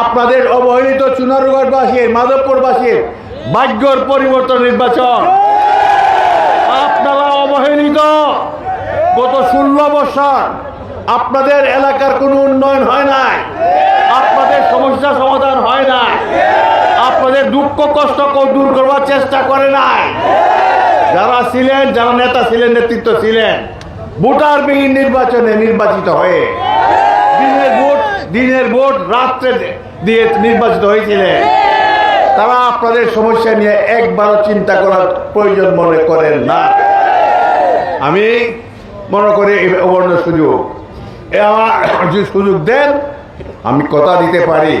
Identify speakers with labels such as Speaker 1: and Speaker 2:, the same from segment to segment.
Speaker 1: আপনাদের অবহেলিত চুনারুগড়বাসীর মাধবপুরবাসীর ভাগ্যর পরিবর্তন নির্বাচন। আপনারা অবহেলিত। গত ষোলো বছর আপনাদের এলাকার কোনো উন্নয়ন হয় নাই। আপনাদের সমস্যা সমাধান হয় নাই। আপনাদের দুঃখ, কষ্ট কেউ দূর করবার চেষ্টা করে নাই। যারা ছিলেন, যারা নেতা ছিলেন, নেতৃত্ব ছিলেন, ভোটারবিহীন নির্বাচনে নির্বাচিত হয়ে দিনের ভোট রাত্রে দিয়ে নির্বাচিত হয়েছিলেন। তারা আপনাদের সমস্যা নিয়ে একবারও চিন্তা করার প্রয়োজন মনে করেন না। আমি মনে করি অবর্ণ সুযোগ। আমার যদি সুযোগ দেন, আমি কথা দিতে পারি।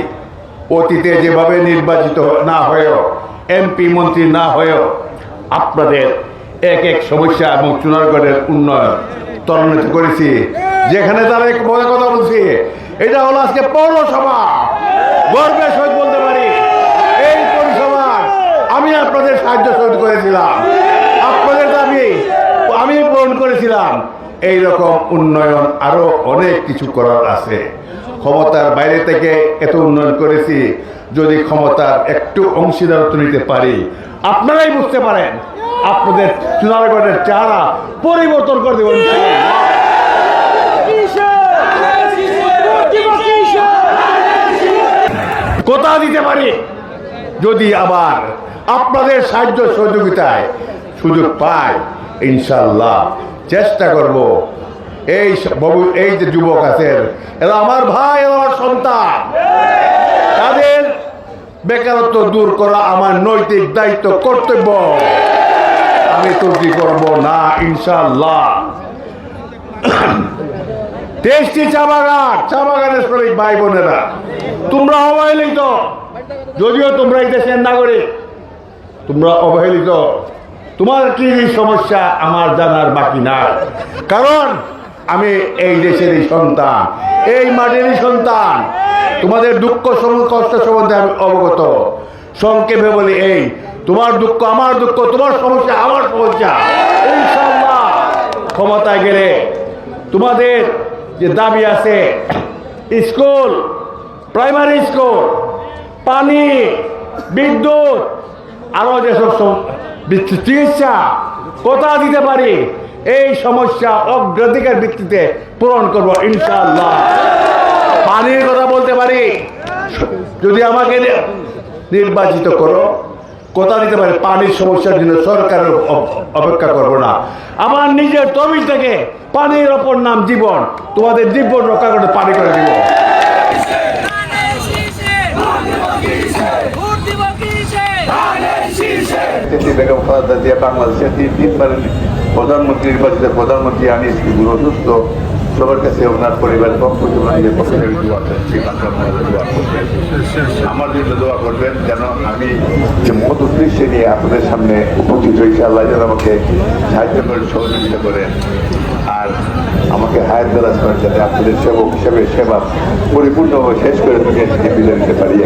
Speaker 1: অতীতে যেভাবে নির্বাচিত না হয়েও, এমপি, মন্ত্রী না হয়েও, আপনাদের এক এক সমস্যা এবং চুনারগড়ের উন্নয়ন ত্বরান্বিত করেছি। যেখানে তারা এক কথা বলছি এটা হলো আজকে পৌরসভা। গর্বের সহিত বলতে পারি। এই পৌরসভায় আমি আপনাদের সাহায্য সহিত করেছিলাম। আপনাদের দাবি আমি পূরণ করেছিলাম। এই রকম উন্নয়ন আরও অনেক কিছু করার আছে। ক্ষমতার বাইরে থেকে এত উন্নয়ন করেছি, যদি ক্ষমতার একটু অংশীদারত্ব নিতে পারি। আপনারাই বুঝতে পারেন, আপনাদের চুনারগড়ের চেহারা পরিবর্তন করে দেবেন। পারি যদি আবার আপনাদের সাহায্য সহযোগিতায় সুযোগ পাই ইনশাল্লাহ চেষ্টা করব। এই ভবি- এই যে যুবক আছেন এরা আমার ভাই আমার সন্তান। তাদের বেকারত্ব দূর করা আমার নৈতিক দায়িত্ব, কর্তব্য। আমি ত্রুটি করব না ইনশাল্লাহ দেশটি চা বাগান চা বাগানের শ্রমিক ভাই বোনেরা। তোমরা অবহেলিত। যদিও তোমরা এই দেশের নাগরিক, তোমরা অবহেলিত। তোমার কি সমস্যা আমার জানার বাকি নাই? কারণ আমি এই দেশেরই সন্তান, এই মাটিরই সন্তান। তোমাদের দুঃখ কষ্ট সম্বন্ধে আমি অবগত। সংক্ষেপে বলি এই, তোমার দুঃখ আমার দুঃখ, তোমার সমস্যা আমার সমস্যা। ক্ষমতায় গেলে তোমাদের যে দাবি আছে, স্কুল, প্রাইমারি স্কুল, পানি, বিদ্যুৎ, আরও যেসব চিকিৎসা, কোথা দিতে পারি, এই সমস্যা অগ্রাধিকার ভিত্তিতে পূরণ করব ইনশাআল্লাহ। পানির কথা বলতে পারি, যদি আমাকে নির্বাচিত করো। কোথা দিতে পারে, পানির সমস্যার জন্য সরকারের অপেক্ষা করব না। আমার নিজের তবিল থেকে পানির অপর নাম জীবন। তোমাদের জীবন রক্ষা করতে পানি করে দিব।
Speaker 2: বেগম খালেদা প্রধানমন্ত্রী নির্বাচিত প্রধানমন্ত্রী আমি অসুস্থ সবার কাছে ওনার পরিবারের পক্ষ থেকে ওনার নিজের পক্ষ থেকে দোয়া আপনারা দোয়া করবেন। আমার জন্য দোয়া করবেন যেন আমি যে মত উদ্দেশ্যে নিয়ে আপনাদের সামনে উপস্থিত হয়েছি, আল্লাহ যেন আমাকে সাহায্য করেন সহযোগিতা করেন আর আমাকে হায়াত দারাজ করেন যাতে আপনাদের সেবক হিসেবে সেবা পরিপূর্ণভাবে শেষ করে থেকে বিদায় নিতে পারি।